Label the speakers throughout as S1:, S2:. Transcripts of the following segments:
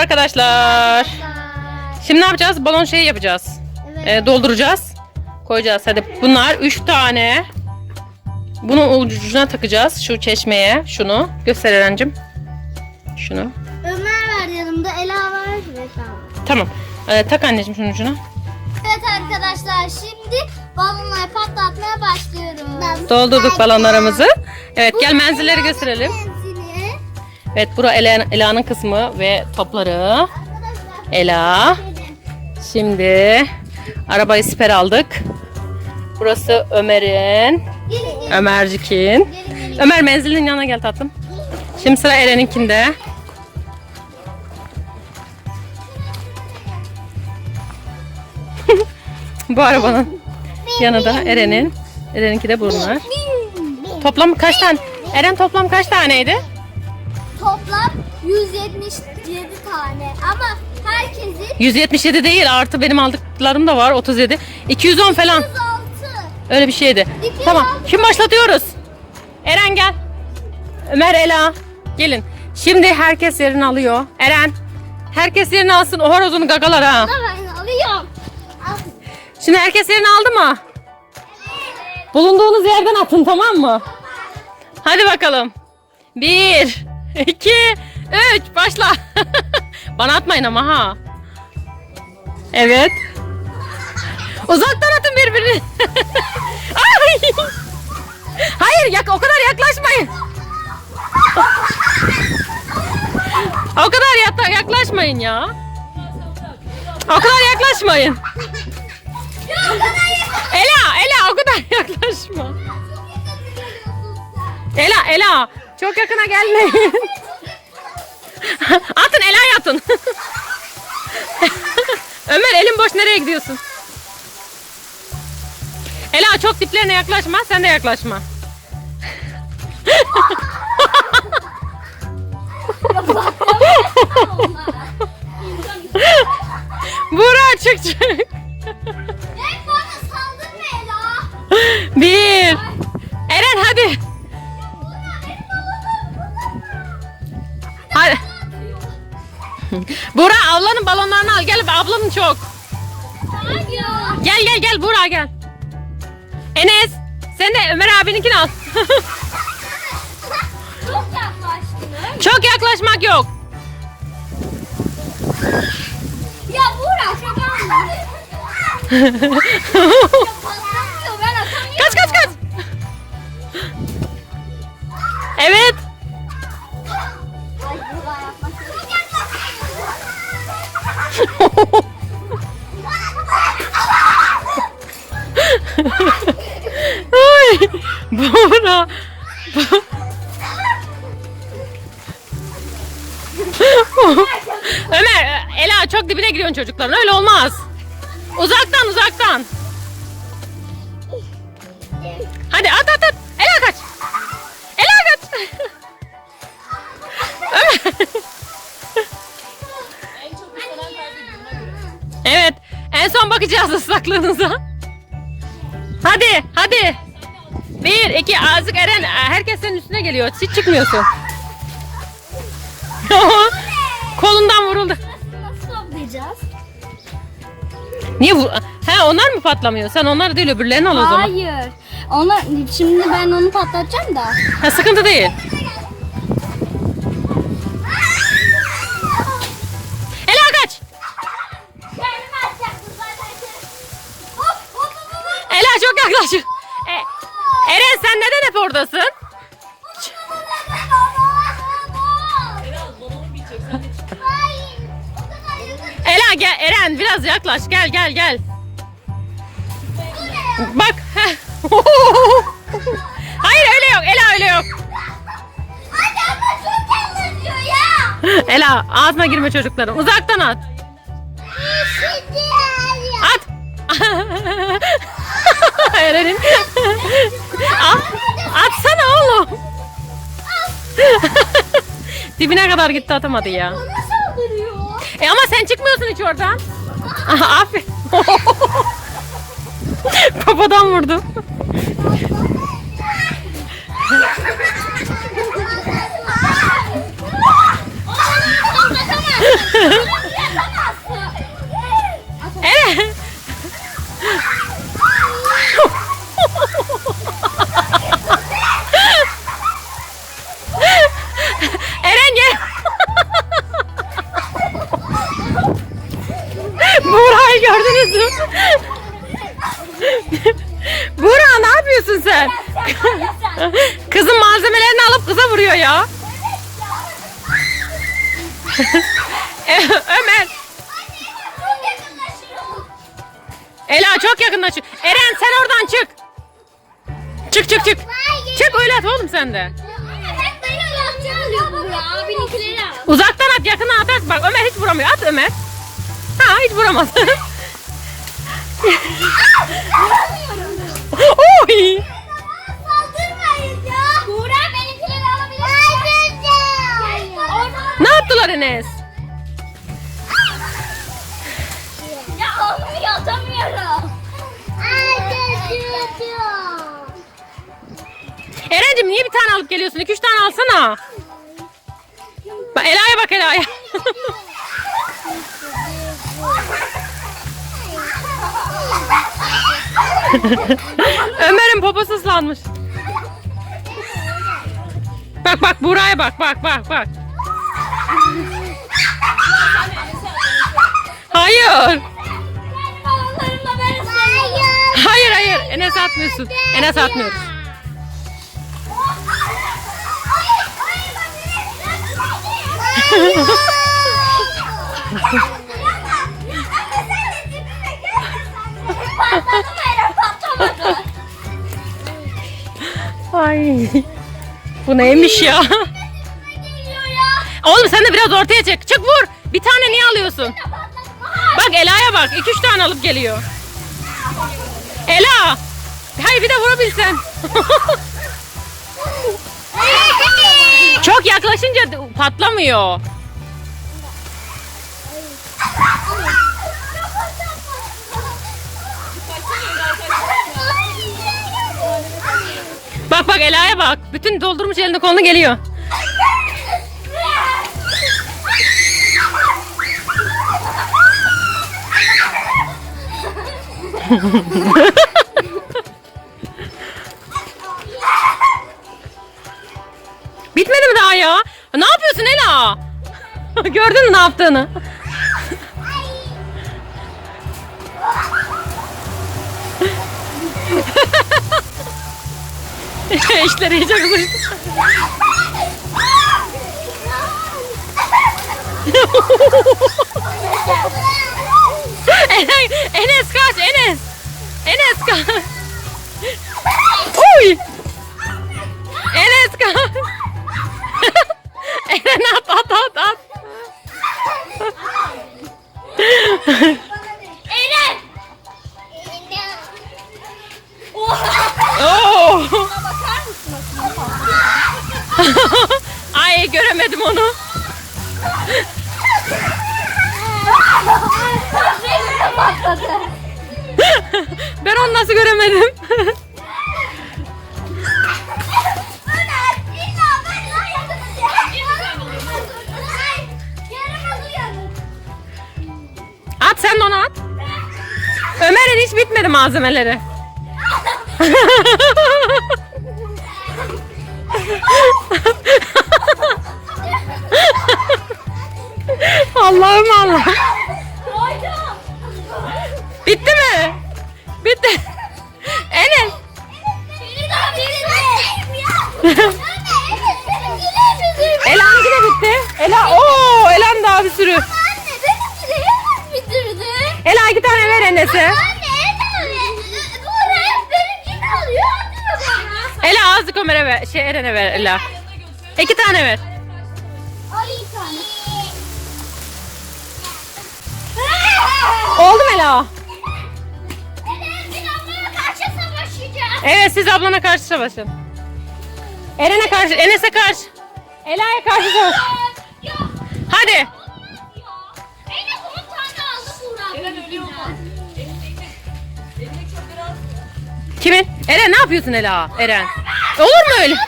S1: arkadaşlar. Şimdi ne yapacağız? Balon şeyi yapacağız.
S2: Evet.
S1: Ee, dolduracağız. Koyacağız. Hadi bunlar 3 tane. Bunun ucuna takacağız. Şu çeşmeye. Şunu. Göster Eren'cim. Şunu.
S2: Ömer var yanımda, Ela var ve tamam.
S1: Tamam. Ee, tak anneciğim şunun ucuna.
S2: Evet arkadaşlar şimdi balonları patlatmaya başlıyoruz.
S1: Doldurduk balonlarımızı. Evet gel menzilleri gösterelim. Evet bura Ela- Ela'nın kısmı ve topları. Ela. Şimdi arabayı siper aldık. Burası Ömer'in. Ömercik'in. Ömer menzilin yanına gel tatlım. Şimdi sıra Eren'inkinde. Bu arabanın yanı da Eren'in. Eren'inki de bunlar. Toplam kaç tane? Eren toplam kaç taneydi?
S2: Toplam 177 tane ama herkesin
S1: 177 değil artı benim aldıklarım da var 37. 210 falan
S2: 106.
S1: öyle bir şeydi.
S2: İki
S1: Tamam
S2: aldık.
S1: şimdi başlatıyoruz. Eren gel. Ömer Ela gelin. Şimdi herkes yerini alıyor. Eren herkes yerini alsın o horozunu gagalar ha.
S2: Ben alıyorum. Al.
S1: Şimdi herkes yerini aldı mı? Bulunduğunuz yerden atın tamam mı? Hadi bakalım. Bir, iki, üç, başla. Bana atmayın ama ha. Evet. Uzaktan atın birbirini. Ay! Hayır yak o kadar yaklaşmayın. O kadar yaklaşmayın ya. O kadar yaklaşmayın. Ela, Ela o kadar yaklaşma. Ela, Ela çok yakına gelmeyin. atın Ela'yı atın. Ömer elin boş nereye gidiyorsun? Ela çok diplerine yaklaşma, sen de yaklaşma. Buğra çık çık. Ablanın çok. Gel gel gel Buğra gel. Enes sen de Ömer abininkini al.
S2: Çok yaklaştın.
S1: çok yaklaşmak yok.
S2: Ya ben atamıyorum.
S1: Kaç kaç kaç. Evet.
S2: Ay
S1: Ay, Buğra. Ömer, Ela çok dibine giriyorsun çocukların. Öyle olmaz. Uzaktan uzaktan. Hadi at at at. Ela kaç. Ela kaç. Ömer. evet. En son bakacağız ıslaklığınıza. Hadi hadi. Bir, iki, azıcık Eren. Herkes senin üstüne geliyor. Hiç çıkmıyorsun. Kolundan vuruldu.
S2: Nasıl toplayacağız?
S1: Niye vur? He onlar mı patlamıyor? Sen onları değil öbürlerini al o zaman.
S2: Hayır. Ona şimdi ben onu patlatacağım da.
S1: Ha, sıkıntı değil. Çok yaklaşıyor. E, Eren sen neden hep oradasın? Ela gel Eren biraz yaklaş gel gel gel. Bak. Hayır öyle yok Ela öyle yok. Ela ağzına girme çocukların. Uzaktan at. At. Eren'in. at. Atsana oğlum. Dibine kadar gitti atamadı ya. E ama sen çıkmıyorsun hiç oradan. Aferin. Kafadan vurdu. Mü? Buğra ne yapıyorsun sen? Kızın malzemelerini alıp kıza vuruyor ya. Ömer. Ela çok yakınlaşıyor. Eren sen oradan çık. Çık çık çık. Çık öyle at oğlum sen de. Uzaktan at yakına at at. Bak Ömer hiç vuramıyor. At Ömer. Ha hiç vuramaz. Oy.
S2: Saldırmayın ya. Buğra benimkileri alabilir misin? Hayır.
S1: Ne yaptılar Enes?
S2: Ya olmuyor atamıyorum.
S1: Eren'cim niye bir tane alıp geliyorsun? İki üç tane alsana. Bak Ela'ya bak Ela'ya. Ömer'in poposu ıslanmış. Bak bak buraya bak bak bak bak. Hayır.
S2: Hayır.
S1: Hayır hayır. Enes atmıyorsun. Enes atmıyoruz. Ay. Bu neymiş ya? Oğlum sen de biraz ortaya çek. Çık vur. Bir tane niye alıyorsun? Bak Ela'ya bak. 2-3 tane alıp geliyor. Ela. Hayır bir de vurabilsen. Çok yaklaşınca patlamıyor. Bak bak Ela'ya bak. Bütün doldurmuş elinde kolunu geliyor. Bitmedi mi daha ya? Ne yapıyorsun Ela? Gördün mü ne yaptığını? İşleri iyice kızıştı. Enes kaç Enes. Enes kaç. Uy. Enes kaç. Eren at at at at.
S2: Patladı.
S1: ben onu nasıl göremedim? At sen de onu at. Ömer'in hiç bitmedi malzemeleri. Ela'nın daha bir sürü.
S2: Anne benimkileri hemen bitirdi.
S1: Ela iki tane ver Enes'e.
S2: Anne bu hep benimkini alıyor atıyor bana.
S1: Ela azıcık Ömer'e ver. Şey Eren'e ver Ela. İki tane ver.
S2: Al iyi tane.
S1: Oldu mu Ela?
S2: Evet,
S1: siz ablana karşı savaşın. Eren'e karşı, Enes'e karşı. Ela'ya karşı savaş. Hadi.
S2: ya. En az 10 tane aldı Buğra. Eren öyle olmaz.
S1: Kimin? Eren ne yapıyorsun Ela? Eren. Olur mu öyle?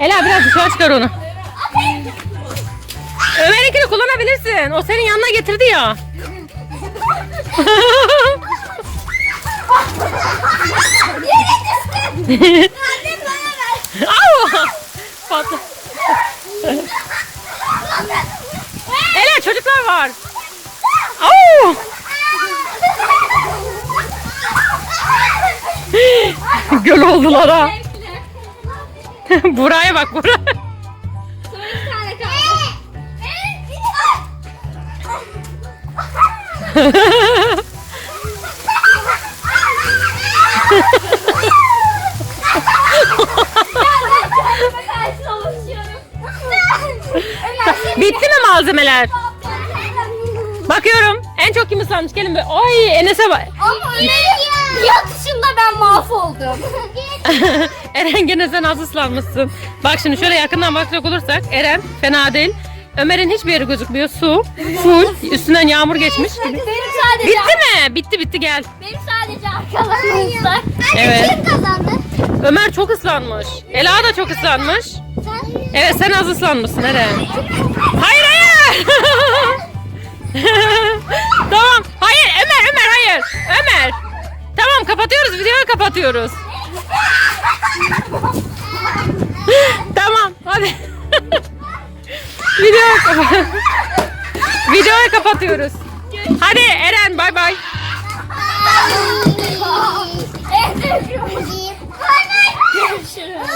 S1: Ela biraz dışarı çıkar onu. Ömer'inkini kullanabilirsin. O senin yanına getirdi ya.
S2: Yere düştü. Annem Hele çocuklar var. Au!
S1: Göl oldular ha. Buraya bak buraya. malzemeler? Bakıyorum. En çok kim ıslanmış? Gelin bir. Ay Enes'e bak.
S2: Ama Ömer'in yatışında ben mahvoldum.
S1: Eren gene sen az ıslanmışsın. Bak şimdi şöyle yakından bakacak olursak Eren fena değil. Ömer'in hiçbir yeri gözükmüyor. Su, full. Üstünden yağmur geçmiş gibi.
S2: Benim sadece
S1: Bitti mi? Bitti bitti gel.
S2: benim sadece arkalarım ıslak.
S1: Evet.
S2: Kim kazandı?
S1: Ömer çok ıslanmış. Ela da çok ıslanmış. Evet sen az ıslanmışsın Eren. Hayır hayır. tamam. Hayır Ömer Ömer hayır. Ömer. Tamam kapatıyoruz videoyu kapatıyoruz. tamam hadi. videoyu videoyu kapatıyoruz. Hadi Eren bay bay.
S2: Görüşürüz.